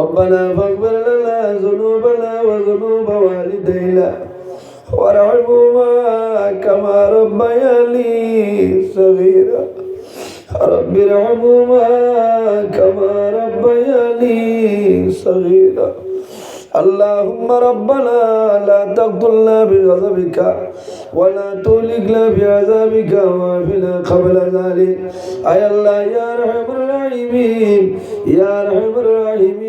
ربنا فاغفر لنا ذنوبنا وذنوب والدينا. وارحمهما كما ربياني صغيرا. رب ارحمهما كما ربياني صغيرا. اللهم ربنا لا تقتلنا بغضبك ولا تهلكنا بعذابك وعافنا قبل ذلك. أي الله يا أرحم الراحمين يا أرحم الراحمين.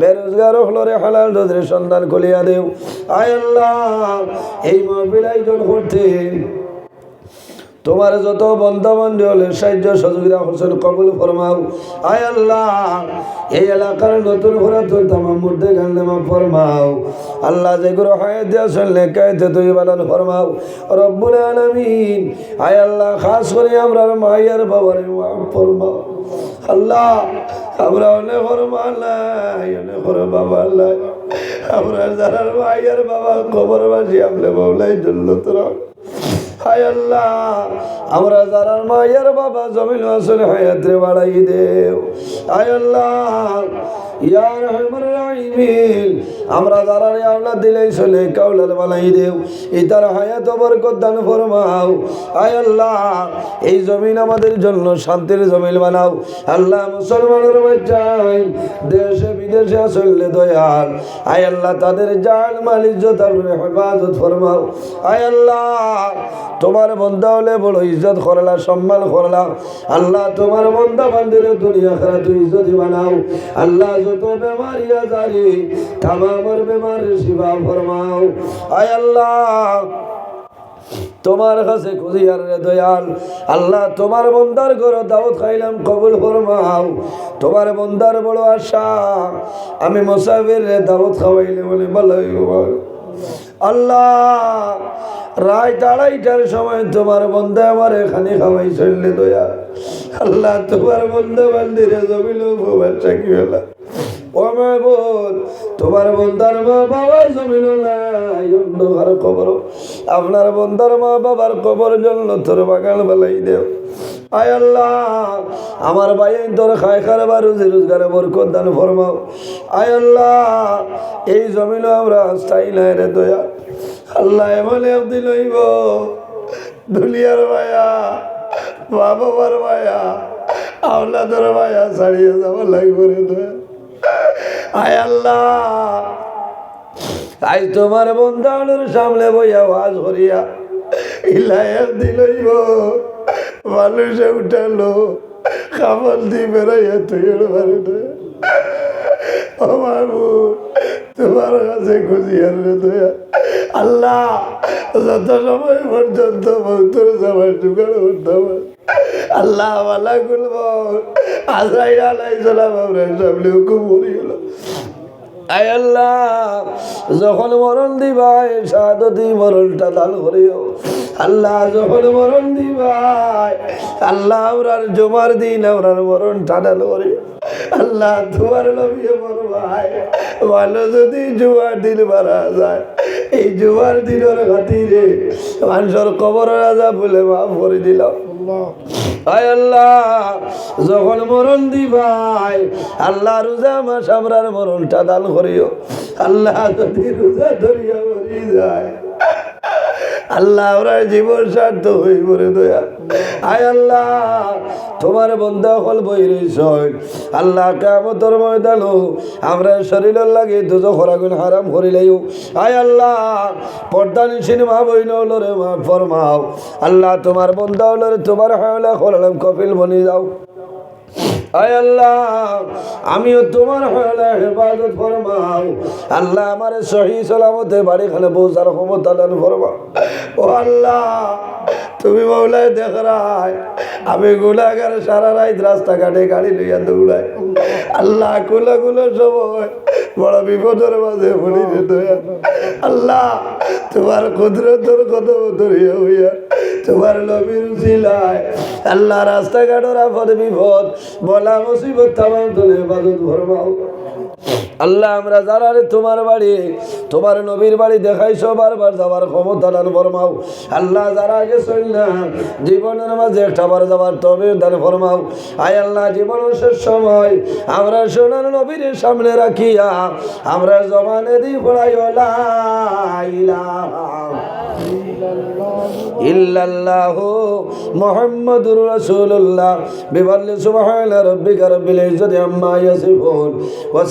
বেরোজগার হলরে হালাল রোজরে সন্ধান কলিয়া দেও। আয় আল্লাহ এই মহবিল আয়োজন করতে তোমার যত বন্ধবান্ধব হলে সাহায্য সহযোগিতা হোসেন কবুল ফরমাও। আয় আল্লাহ, এই এলাকার নতুন ঘোরা পুরাতন তামাম মধ্যে গান্ডেমা ফরমাও। আল্লাহ যেগুলো হায়াত দেওয়া শুনলে কায়তে তুই বানান ফরমাও। রব্বুল আলমিন, আয় আল্লাহ, খাস করে আমরা মায়ের বাবার ফরমাও। আল্লাহ, আমরা অনেক ফরমালাই অনেক করে বাবা আল্লাহ আমরা যারা মায়ের বাবা খবর বাসি আমলে বাবলাই জন্য তোরা হায় আল্লাহ। আমরা যারা মায়ের বাবা জমিন আসলে হায়াতে বাড়াই হায় আল্লাহ, ইয়া রাহিমিন। আমরা যারা আল্লাহ দিলেই চলে, কাউলার বানাই দেও ইতার হায়াত বরকত দান ফরমাও। আয় আল্লাহ, এই জমিন আমাদের জন্য শান্তির জমিন বানাও। আল্লাহ মুসলমানের বাচ্চাই, দেশে বিদেশে আসলে দয়াল। আয় আল্লাহ, তাদের জান, মাল, ইজ্জত হেফাজত ফরমাও। আয় আল্লাহ, তোমার বন্ধা হলে বড় ইজ্জত করলা, সম্মান করলা। আল্লাহ, তোমার বন্ধা বান্দিরে দুনিয়া খারা তুই ইজ্জতি বানাও। আল্লাহ, যত বেমারি আজারি, তামামর বেমারি শিবা ফরমাও। আয় আল্লাহ, তোমার কাছে খুঁজিয়ার দয়াল। আল্লাহ, তোমার বন্দার ঘর দাওয়াত খাইলাম, কবুল ফরমাও। তোমার বন্দার বড় আশা, আমি মোসাফির রে দাওয়াত খাওয়াইলে বলে, ভালো আল্লাহ রায় আড়াইটার সময় তোমার বন্ধে আমার এখানে খাওয়াই চললে দয়া। আল্লাহ তোমার বন্ধে বান্দিরে জমিল বাচ্চা কি হলা তোমার বন্ধার মা বাবার নাই, অন্ধকার কবর। আপনার বন্ধার মা বাবার কবর জন্য তোর বাগান বেলাই দেও। আয় আল্লাহ, আমার ভাই তোর খায় খারবার রুজি রোজগারে বরকত দান ফরমাও। আয় আল্লাহ, এই জমিন আমরা স্থায়ী নাই রে দয়া। আল্লাহ এমন অব্দি লইব। দুলিয়ার ভাইয়া মা বাবার ভাইয়া আওলাদের ভাইয়া ছাড়িয়ে যাব লাগব রে দয়া আয় আল্লাহ। আজ তোমার বন্ধানোর সামনে বইয়া ওয়াজ করিয়া ইলাইয়ার দিলইব মানুষে উঠালো খাবার দি বেড়াইয়া তুই ও বাবু তোমার কাছে খুশি আর রে দয়া। আল্লাহ, যত সময় পর্যন্ত ভক্তর সবাই জোগাড় করতে হবে, আল্লাহ মালা গুলব আজরাইল আলাই সালাম আমরা সামনে হুকুম করি হলো আয় আল্লাহ, যখন মরণ দিবাই সাদতি মরণটা দান করিও। আল্লাহ, যখন মরণ দিবাই আল্লাহ আমরার জমার দিন আমরার মরণটা দান করিও। আল্লাহ তোমার লবিয়ে মরবাই ভালো যদি জুয়ার দিন মারা যায় এই জুয়ার দিনের খাতিরে মানুষের কবর রাজা বলে মাফ করে দিলাম। আয় আল্লাহ যখন মরণ দিবাই আল্লাহ রোজা মাস আমরার মরণটা দান করিও। আল্লাহ যদি রোজা ধরিয়া মরি যায় আল্লাহ, আমরা জীবন সার্থ হই পরে দয়া। আয় আল্লাহ, তোমার বন্ধা হল বই আল্লাহ কামতর ময়দানো আমরা শরীরের লাগে দুজো খরাগুন হারাম করিলেও। আয় আল্লাহ, পর্দা নিশিন মা বই নলরে মা ফরমাও। আল্লাহ, তোমার বন্ধা হলরে তোমার হাওলা খোলাম কপিল বনি যাও। আয় আল্লাহ, আমিও তোমার হলে হেফাজত ফরমাও। আল্লাহ, আমার সহি সালামতে বাড়ি খানে পৌঁছার ক্ষমতা দান ফরমাও। ও আল্লাহ, তুমি মৌলায় দেখ আমি গুলাগার সারা রাত রাস্তাঘাটে গাড়ি লইয়া দৌড়াই। আল্লাহ, কুলা কুলো সময় বড় বিপদের মাঝে দয়া। আল্লাহ, তোমার কুদরতর কত ধরিয়া হইয়া তোমার নবীর উচিলায় আল্লাহ, রাস্তাঘাটের আপদ বিপদ, বলা মুসিবত তামাম তোলে বাজত ভরমাও। আল্লাহ, আমরা যারা তোমার বাড়ি, তোমার নবীর বাড়ি দেখাইছো, বারবার যাবার ক্ষমতা দান ফরমাও। আল্লাহ, যারা আগে না, জীবনের মাঝে একটা বার যাবার তবে দান ফরমাও। আয় আল্লাহ, জীবনের শেষ সময় আমরা সোনার নবীর সামনে রাখিয়া, আমরা জমানে দি পড়াই ইল্লাল্লাহ মুহাম্মাদুর রাসূলুল্লাহ। বিবাল্লি সুবহান রাব্বিকা রাব্বিল ইজ্জাতি আম্মা ইয়াসিফুন ওয়া